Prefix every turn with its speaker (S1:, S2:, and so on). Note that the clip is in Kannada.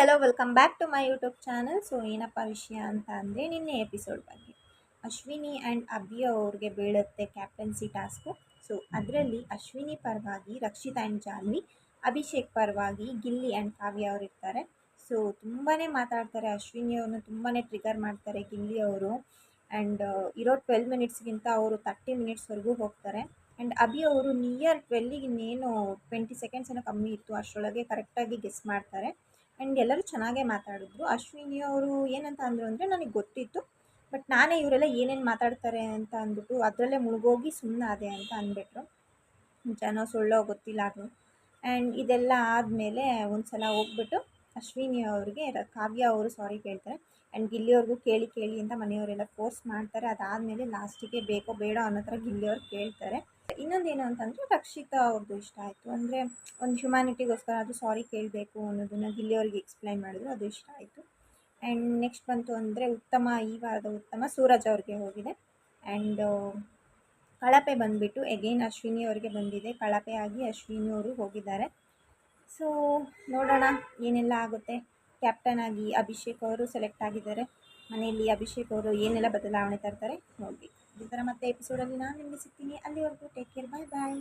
S1: Hello welcome back to my YouTube channel so ಏನಪ್ಪ ವಿಷಯ ಅಂತ ಅಂದರೆ ನಿನ್ನೆ ಎಪಿಸೋಡ್ ಬಗ್ಗೆ. ಅಶ್ವಿನಿ ಆ್ಯಂಡ್ ಅಭಿ ಅವ್ರಿಗೆ ಬೀಳುತ್ತೆ ಕ್ಯಾಪ್ಟನ್ಸಿ ಟಾಸ್ಕು ಸೊ ಅದರಲ್ಲಿ ಅಶ್ವಿನಿ ಪರವಾಗಿ ರಕ್ಷಿತಾ ಆ್ಯಂಡ್ ಜಾನ್ವಿ, ಅಭಿಷೇಕ್ ಪರವಾಗಿ ಗಿಲ್ಲಿ ಆ್ಯಂಡ್ ಕಾವ್ಯ ಅವರು ಇರ್ತಾರೆ. ಸೊ ತುಂಬಾ ಮಾತಾಡ್ತಾರೆ ಅಶ್ವಿನಿ ಅವ್ರನ್ನ ತುಂಬಾ ಟ್ರಿಗರ್ ಮಾಡ್ತಾರೆ ಗಿಲ್ಲಿ ಅವರು. ಆ್ಯಂಡ್ ಇರೋ ಟ್ವೆಲ್ ಮಿನಿಟ್ಸ್ಗಿಂತ ಅವರು ತರ್ಟಿ ಮಿನಿಟ್ಸ್ವರೆಗೂ ಹೋಗ್ತಾರೆ. ಆ್ಯಂಡ್ ಅಭಿ ಅವರು ನಿಯರ್ ಟ್ವೆಲ್ಲಿಗೆ ಇನ್ನೇನು ಟ್ವೆಂಟಿ ಸೆಕೆಂಡ್ಸ್ ಏನೋ ಕಮ್ಮಿ ಇತ್ತು, ಅಷ್ಟರೊಳಗೆ ಕರೆಕ್ಟಾಗಿ ಗೆಸ್ ಮಾಡ್ತಾರೆ. ಆ್ಯಂಡ್ ಎಲ್ಲರೂ ಚೆನ್ನಾಗೇ ಮಾತಾಡಿದ್ರು. ಅಶ್ವಿನಿ ಅವರು ಏನಂತ ಅಂದರು ಅಂದರೆ ನನಗೆ ಗೊತ್ತಿತ್ತು. ಬಟ್ ನಾನೇ ಇವರೆಲ್ಲ ಏನೇನು ಮಾತಾಡ್ತಾರೆ ಅಂತ ಅಂದ್ಬಿಟ್ಟು ಅದರಲ್ಲೇ ಮುಳುಗೋಗಿ ಸುಮ್ಮನಾದೆ ಅಂತ ಅಂದ್ಬಿಟ್ರು. ಜನ ಸುಳ್ಳೋ ಗೊತ್ತಿಲ್ಲ ಅದು. ಆ್ಯಂಡ್ ಇದೆಲ್ಲ ಆದಮೇಲೆ ಒಂದು ಸಲ ಹೋಗ್ಬಿಟ್ಟು ಅಶ್ವಿನಿ ಅವ್ರಿಗೆ ಕಾವ್ಯ ಅವರು ಸಾರಿ ಕೇಳ್ತಾರೆ. ಆ್ಯಂಡ್ ಗಿಲ್ಲಿಯವ್ರಿಗೂ ಕೇಳಿ ಕೇಳಿ ಅಂತ ಮನೆಯವರೆಲ್ಲ ಫೋರ್ಸ್ ಮಾಡ್ತಾರೆ. ಅದಾದಮೇಲೆ ಲಾಸ್ಟಿಗೆ ಬೇಕೋ ಬೇಡ ಅನ್ನೋ ಥರ ಗಿಲ್ಲಿಯವ್ರು ಕೇಳ್ತಾರೆ. ಇನ್ನೊಂದೇನು ಅಂತಂದರೆ ರಕ್ಷಿತಾ ಅವ್ರದ್ದು ಇಷ್ಟ ಆಯಿತು. ಅಂದರೆ ಒಂದು ಹ್ಯುಮ್ಯಾನಿಟಿಗೋಸ್ಕರ ಅದು ಸಾರಿ ಕೇಳಬೇಕು ಅನ್ನೋದನ್ನು ಅವ್ರಿಗೆ ಎಕ್ಸ್ಪ್ಲೈನ್ ಮಾಡಿದ್ರು, ಅದು ಇಷ್ಟ ಆಯಿತು. ಆ್ಯಂಡ್ ನೆಕ್ಸ್ಟ್ ಬಂತು ಅಂದರೆ ಉತ್ತಮ, ಈ ವಾರದ ಉತ್ತಮ ಸೂರಜ್ ಅವ್ರಿಗೆ ಹೋಗಿದೆ. ಆ್ಯಂಡ್ ಕಳಪೆ ಬಂದುಬಿಟ್ಟು ಎಗೈನ್ ಅಶ್ವಿನಿ ಅವರಿಗೆ ಬಂದಿದೆ. ಕಳಪೆ ಆಗಿ ಅಶ್ವಿನಿ ಅವರು ಹೋಗಿದ್ದಾರೆ. ಸೊ ನೋಡೋಣ ಏನೆಲ್ಲ ಆಗುತ್ತೆ. ಕ್ಯಾಪ್ಟನ್ ಆಗಿ ಅಭಿಷೇಕ್ ಅವರು ಸೆಲೆಕ್ಟ್ ಆಗಿದ್ದಾರೆ. ಮನೆಯಲ್ಲಿ ಅಭಿಷೇಕ್ ಅವರು ಏನೆಲ್ಲ ಬದಲಾವಣೆ ತರ್ತಾರೆ ನೋಡಬೇಕು. ಥರ ಮತ್ತೆ ಎಪಿಸೋಡಲ್ಲಿ ನಾನು ನಿಮಗೆ ಸಿಗ್ತೀನಿ. ಅಲ್ಲಿವರೆಗೂ ಟೇಕ್ ಕೇರ್ ಬಾಯ್ ಬಾಯ್